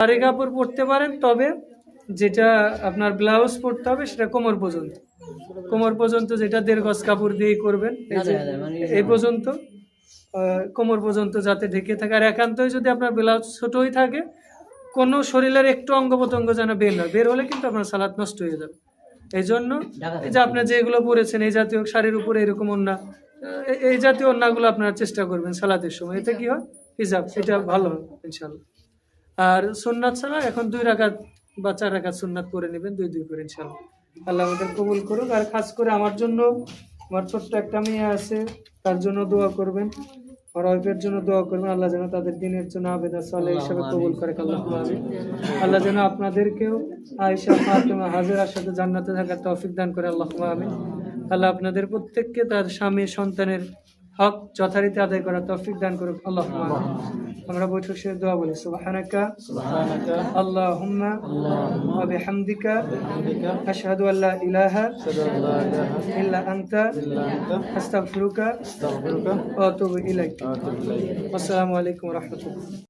শাড়ি কাপড় পরতে পারেন তবে যেটা আপনার ব্লাউজ পরতে হবে সেটা কোমর পর্যন্ত। কোমর পর্যন্ত যেটা দেড় গজ কাপড় দিয়েই করবেন এই পর্যন্ত কোমর পর্যন্ত যাতে ঢেকে থাকে। আর একান্তই যদি আপনার ব্লাউজ ছোটই থাকে কোনো শরীরের একটু অঙ্গ প্রত্যঙ্গ যেন বের হয় বের হলে কিন্তু আপনার সালাদ নষ্ট হয়ে যাবে। এই জন্য এই যে আপনি যেগুলো পরেছেন এই জাতীয় শাড়ির উপরে এরকম আহ, এই জাতীয় ওন্নাগুলো আপনারা চেষ্টা করবেন সালাদের সময়। এতে কি হয়? হিজাব এটা ভালো হয় ইনশাল্লাহ আর সুন্নাত ছাড়া এখন দুই রাকাত বা চার রাকাত সুন্নাত করে নেবেন দুই দুই করে ইনশাল্লাহ আল্লাহ আমাদের কবুল করুক। আর খাস করে আমার জন্য আমার ছোট্ট একটা মেয়ে আছে তার জন্য দোয়া করবেন। আমার ওয়াইফের জন্য দোয়া করবেন। আল্লাহ যেন তাদের দিনের জন্য আবেদা সালে হিসাবে কবুল করে আল্লাহ আল্লাহ যেন আপনাদেরকেও আয়েশা ফাতেমা হাজেরার সাথে জান্নাতে থাকার তৌফিক দান করে আল্লাহ আমিন। আল্লাহ আপনাদের প্রত্যেককে তার স্বামী সন্তানের হক যথারীতি আদায় করার তৌফিক দান করুক। আল্লাহ আমরা বৈঠক শেষে দোয়া বলি সুবহানাকা আল্লাহুম্মা ওয়া বিহামদিকা আশহাদু আল্লা ইলাহা ইল্লা আনতা আস্তাগফিরুকা ওয়া আতুবু ইলাইক। আসসালামু আলাইকুম ওয়া রাহমাতুল্লাহ।